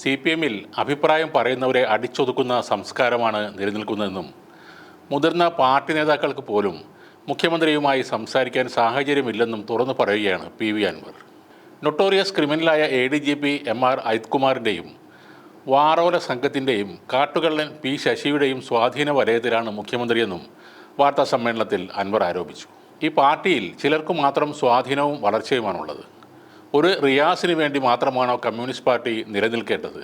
C P എമ്മിൽ അഭിപ്രായം പറയുന്നവരെ അടിച്ചൊതുക്കുന്ന സംസ്കാരമാണ് നിലനിൽക്കുന്നതെന്നും മുതിർന്ന പാർട്ടി നേതാക്കൾക്ക് പോലും മുഖ്യമന്ത്രിയുമായി സംസാരിക്കാൻ സാഹചര്യമില്ലെന്നും തുറന്നു പറയുകയാണ് P V Anvar. Notorious ക്രിമിനലായ A D G P M R അജിത്കുമാറിന്റെയും വാറോല സംഘത്തിന്റെയും കാട്ടുകള്ളൻ പി ശശിയുടെയും സ്വാധീന വലയത്തിലാണ് മുഖ്യമന്ത്രിയെന്നും വാർത്താ സമ്മേളനത്തിൽ അൻവർ ആരോപിച്ചു. ഈ പാർട്ടിയിൽ ചിലർക്ക് മാത്രം സ്വാധീനവും വളർച്ചയുമാണുള്ളത്. ഒരു റിയാസിന് വേണ്ടി മാത്രമാണോ കമ്മ്യൂണിസ്റ്റ് പാർട്ടി നിലനിൽക്കേണ്ടത്?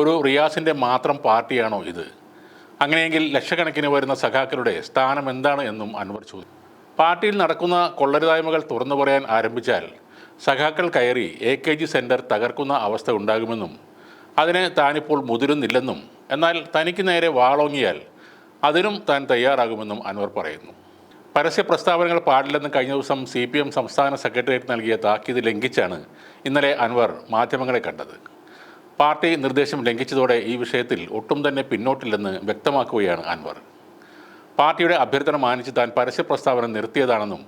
ഒരു റിയാസിന്റെ മാത്രം പാർട്ടിയാണോ ഇത്? അങ്ങനെയെങ്കിൽ ലക്ഷക്കണക്കിന് വരുന്ന സഖാക്കളുടെ സ്ഥാനം എന്താണ് എന്നും അൻവർ ചോദിച്ചു പാർട്ടിയിൽ നടക്കുന്ന കൊള്ളരുതായ്മകൾ തുറന്നു പറയാൻ ആരംഭിച്ചാൽ സഖാക്കൾ കയറി എ കെ ജി സെന്റർ തകർക്കുന്ന അവസ്ഥ ഉണ്ടാകുമെന്നും അതിന് താനിപ്പോൾ മുതിരുന്നില്ലെന്നും എന്നാൽ തനിക്ക് നേരെ വാളോങ്ങിയാൽ അതിനും താൻ തയ്യാറാകുമെന്നും അൻവർ പറയുന്നു. പരസ്യ പ്രസ്താവനകൾ പാടില്ലെന്ന് കഴിഞ്ഞ ദിവസം സി പി എം സംസ്ഥാന സെക്രട്ടേറിയറ്റ് നൽകിയ താക്കീത് ലംഘിച്ചാണ് ഇന്നലെ അൻവർ മാധ്യമങ്ങളെ കണ്ടത്. പാർട്ടി നിർദ്ദേശം ലംഘിച്ചതോടെ ഈ വിഷയത്തിൽ ഒട്ടും തന്നെ പിന്നോട്ടില്ലെന്ന് വ്യക്തമാക്കുകയാണ് അൻവർ. പാർട്ടിയുടെ അഭ്യർത്ഥന മാനിച്ച് താൻ പരസ്യ പ്രസ്താവന നിർത്തിയതാണെന്നും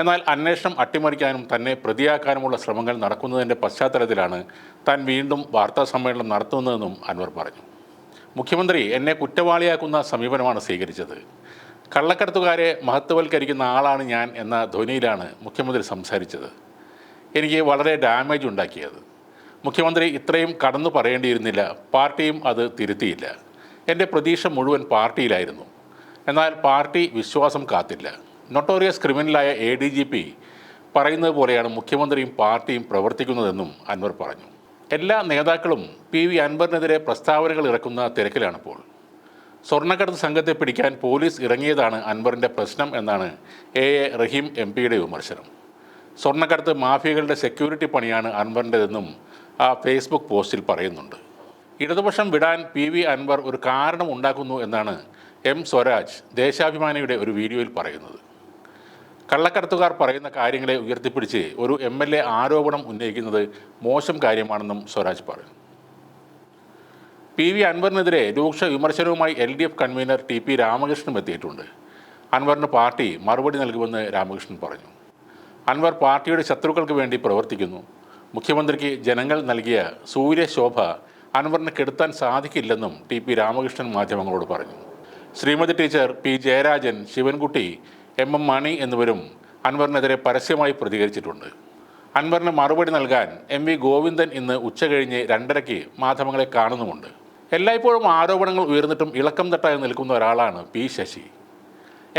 എന്നാൽ അന്വേഷണം അട്ടിമറിക്കാനും തന്നെ പ്രതിയാക്കാനുമുള്ള ശ്രമങ്ങൾ നടക്കുന്നതിന്റെ പശ്ചാത്തലത്തിലാണ് താൻ വീണ്ടും വാർത്താ സമ്മേളനം നടത്തുന്നതെന്നും അൻവർ പറഞ്ഞു. മുഖ്യമന്ത്രി എന്നെ കുറ്റവാളിയാക്കുന്ന സമീപനമാണ് സ്വീകരിച്ചത്. കള്ളക്കടത്തുകാരെ മഹത്വവൽക്കരിക്കുന്ന ആളാണ് ഞാൻ എന്ന ധ്വനിയിലാണ് മുഖ്യമന്ത്രി സംസാരിച്ചത്. എനിക്ക് വളരെ ഡാമേജ് ഉണ്ടാക്കിയത്. മുഖ്യമന്ത്രി ഇത്രയും കടന്നു പറയേണ്ടിയിരുന്നില്ല. പാർട്ടിയും അത് തിരുത്തിയില്ല. എന്റെ പ്രതീക്ഷ മുഴുവൻ പാർട്ടിയിലായിരുന്നു. എന്നാൽ പാർട്ടി വിശ്വാസം കാത്തില്ല. നൊട്ടോറിയസ് ക്രിമിനലായ എ ഡി ജി പി പറയുന്നത് പോലെയാണ് മുഖ്യമന്ത്രിയും പാർട്ടിയും പ്രവർത്തിക്കുന്നതെന്നും അൻവർ പറഞ്ഞു. എല്ലാ നേതാക്കളും പി വി അൻവറിനെതിരെ പ്രസ്താവനകൾ ഇറക്കുന്ന തിരക്കിലാണിപ്പോൾ. സ്വർണക്കടത്ത് സംഘത്തെ പിടിക്കാൻ പോലീസ് ഇറങ്ങിയതാണ് അൻവറിന്റെ പ്രശ്നം എന്നാണ് എ എ റഹീം എം പിയുടെ വിമർശനം. സ്വർണക്കടത്ത് മാഫിയകളുടെ സെക്യൂരിറ്റി പണിയാണ് അൻവറിന്റെതെന്നും ആ ഫേസ്ബുക്ക് പോസ്റ്റിൽ പറയുന്നുണ്ട്. ഇടതുപക്ഷം വിടാൻ പി വി അൻവർ ഒരു കാരണം ഉണ്ടാക്കുന്നു എന്നാണ് എം സ്വരാജ് ദേശാഭിമാനിയുടെ ഒരു വീഡിയോയിൽ പറയുന്നത്. കള്ളക്കടത്തുകാർ പറയുന്ന കാര്യങ്ങളെ ഉയർത്തിപ്പിടിച്ച് ഒരു എം ആരോപണം ഉന്നയിക്കുന്നത് മോശം കാര്യമാണെന്നും സ്വരാജ് പറഞ്ഞു പി വി അൻവറിനെതിരെ രൂക്ഷ വിമർശനവുമായി L D F convener T P രാമകൃഷ്ണനും എത്തിയിട്ടുണ്ട്. അൻവറിന് പാർട്ടി മറുപടി നൽകുമെന്ന് രാമകൃഷ്ണൻ പറഞ്ഞു. അൻവർ പാർട്ടിയുടെ ശത്രുക്കൾക്ക് വേണ്ടി പ്രവർത്തിക്കുന്നു. മുഖ്യമന്ത്രിക്ക് ജനങ്ങൾ നൽകിയ സൂര്യശോഭ അൻവറിന് കെടുത്താൻ സാധിക്കില്ലെന്നും ടി പി രാമകൃഷ്ണൻ മാധ്യമങ്ങളോട് പറഞ്ഞു. Sreemathi teacher P Jayarajan Sivankutty M M Mani എന്നിവരും അൻവറിനെതിരെ പരസ്യമായി പ്രതികരിച്ചിട്ടുണ്ട്. അൻവറിന് മറുപടി നൽകാൻ എം വി ഗോവിന്ദൻ ഇന്ന് ഉച്ചകഴിഞ്ഞ് രണ്ടരയ്ക്ക് മാധ്യമങ്ങളെ കാണുന്നുമുണ്ട്. എല്ലായ്പ്പോഴും ആരോപണങ്ങൾ ഉയർന്നിട്ടും ഇളക്കം തട്ടായി നിൽക്കുന്ന ഒരാളാണ് പി ശശി.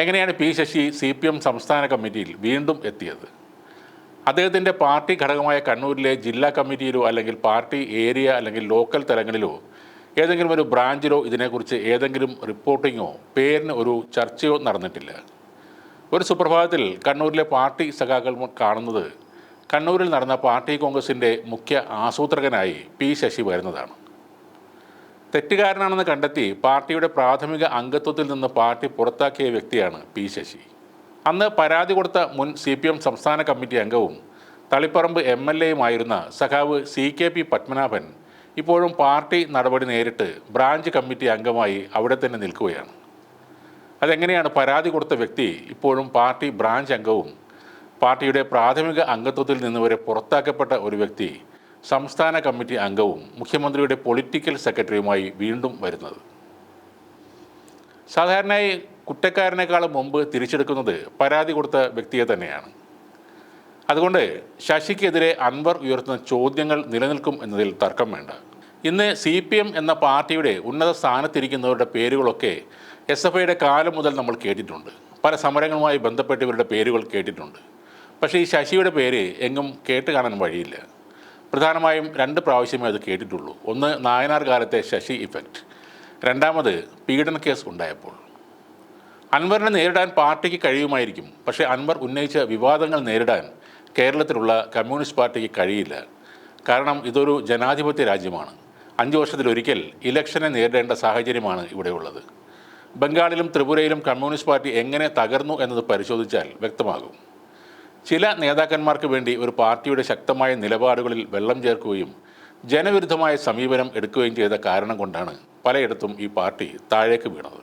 എങ്ങനെയാണ് P Sasi C P M സംസ്ഥാന കമ്മിറ്റിയിൽ വീണ്ടും എത്തിയത്? അദ്ദേഹത്തിന്റെ പാർട്ടി ഘടകമായ കണ്ണൂരിലെ ജില്ലാ കമ്മിറ്റിയിലോ അല്ലെങ്കിൽ പാർട്ടി ഏരിയ അല്ലെങ്കിൽ ലോക്കൽ തലങ്ങളിലോ ഏതെങ്കിലും ഒരു ബ്രാഞ്ചിലോ ഇതിനെക്കുറിച്ച് ഏതെങ്കിലും റിപ്പോർട്ടിങ്ങോ പേരിന് ഒരു ചർച്ചയോ നടന്നിട്ടില്ല. ഒരു സുപ്രഭാതത്തിൽ കണ്ണൂരിലെ പാർട്ടി സഖാക്കൾ കാണുന്നത് കണ്ണൂരിൽ നടന്ന പാർട്ടി കോൺഗ്രസിന്റെ മുഖ്യ ആസൂത്രകനായി പി ശശി വരുന്നതാണ്. തെറ്റുകാരനാണെന്ന് കണ്ടെത്തി പാർട്ടിയുടെ പ്രാഥമിക അംഗത്വത്തിൽ നിന്ന് പാർട്ടി പുറത്താക്കിയ വ്യക്തിയാണ് പി ശശി. അന്ന് പരാതി കൊടുത്ത മുൻ സി പി എം സംസ്ഥാന കമ്മിറ്റി അംഗവും തളിപ്പറമ്പ് എം എൽ എയുമായിരുന്ന സഖാവ് സി കെ പി പത്മനാഭൻ ഇപ്പോഴും പാർട്ടി നടപടി നേരിട്ട് ബ്രാഞ്ച് കമ്മിറ്റി അംഗമായി അവിടെ തന്നെ നിൽക്കുകയാണ്. അതെങ്ങനെയാണ് പരാതി കൊടുത്ത വ്യക്തി ഇപ്പോഴും പാർട്ടി ബ്രാഞ്ച് അംഗവും പാർട്ടിയുടെ പ്രാഥമിക അംഗത്വത്തിൽ നിന്ന് വരെ പുറത്താക്കപ്പെട്ട ഒരു വ്യക്തി സംസ്ഥാന കമ്മിറ്റി അംഗവും മുഖ്യമന്ത്രിയുടെ പൊളിറ്റിക്കൽ സെക്രട്ടറിയുമായി വീണ്ടും വരുന്നത്. സാധാരണയായി കുറ്റക്കാരനേക്കാളും മുമ്പ് തിരിച്ചെടുക്കുന്നത് പരാതി കൊടുത്ത വ്യക്തിയെ തന്നെയാണ്. അതുകൊണ്ട് ശശിക്കെതിരെ അൻവർ ഉയർത്തുന്ന ചോദ്യങ്ങൾ നിലനിൽക്കും എന്നതിൽ തർക്കം വേണ്ട. ഇന്ന് സി പി എം എന്ന പാർട്ടിയുടെ ഉന്നത സ്ഥാനത്തിരിക്കുന്നവരുടെ പേരുകളൊക്കെ എസ് എഫ് ഐയുടെ കാലം മുതൽ നമ്മൾ കേട്ടിട്ടുണ്ട്. പല സമരങ്ങളുമായി ബന്ധപ്പെട്ടവരുടെ പേരുകൾ കേട്ടിട്ടുണ്ട്. പക്ഷേ ഈ ശശിയുടെ പേര് എങ്ങും കേട്ട് കാണാൻ വഴിയില്ല. പ്രധാനമായും രണ്ട് പ്രാവശ്യമേ അത് കേട്ടിട്ടുള്ളൂ. ഒന്ന് നായനാർ കാലത്തെ ശശി ഇഫക്റ്റ് രണ്ടാമത് പീഡന കേസ് ഉണ്ടായപ്പോൾ. അൻവറിനെ നേരിടാൻ പാർട്ടിക്ക് കഴിയുമായിരിക്കും. പക്ഷേ അൻവർ ഉന്നയിച്ച വിവാദങ്ങൾ നേരിടാൻ കേരളത്തിലുള്ള കമ്മ്യൂണിസ്റ്റ് പാർട്ടിക്ക് കഴിയില്ല. കാരണം ഇതൊരു ജനാധിപത്യ രാജ്യമാണ്. അഞ്ച് വർഷത്തിലൊരിക്കൽ ഇലക്ഷനെ നേരിടേണ്ട സാഹചര്യമാണ് ഇവിടെയുള്ളത് ബംഗാളിലും ത്രിപുരയിലും കമ്മ്യൂണിസ്റ്റ് പാർട്ടി എങ്ങനെ തകർന്നു എന്നത് പരിശോധിച്ചാൽ വ്യക്തമാകും. ചില നേതാക്കന്മാർക്ക് വേണ്ടി ഒരു പാർട്ടിയുടെ ശക്തമായ നിലപാടുകളിൽ വെള്ളം ചേർക്കുകയും ജനവിരുദ്ധമായ സമീപനം എടുക്കുകയും ചെയ്ത കാരണം കൊണ്ടാണ് പലയിടത്തും ഈ പാർട്ടി താഴേക്ക് വീണത്.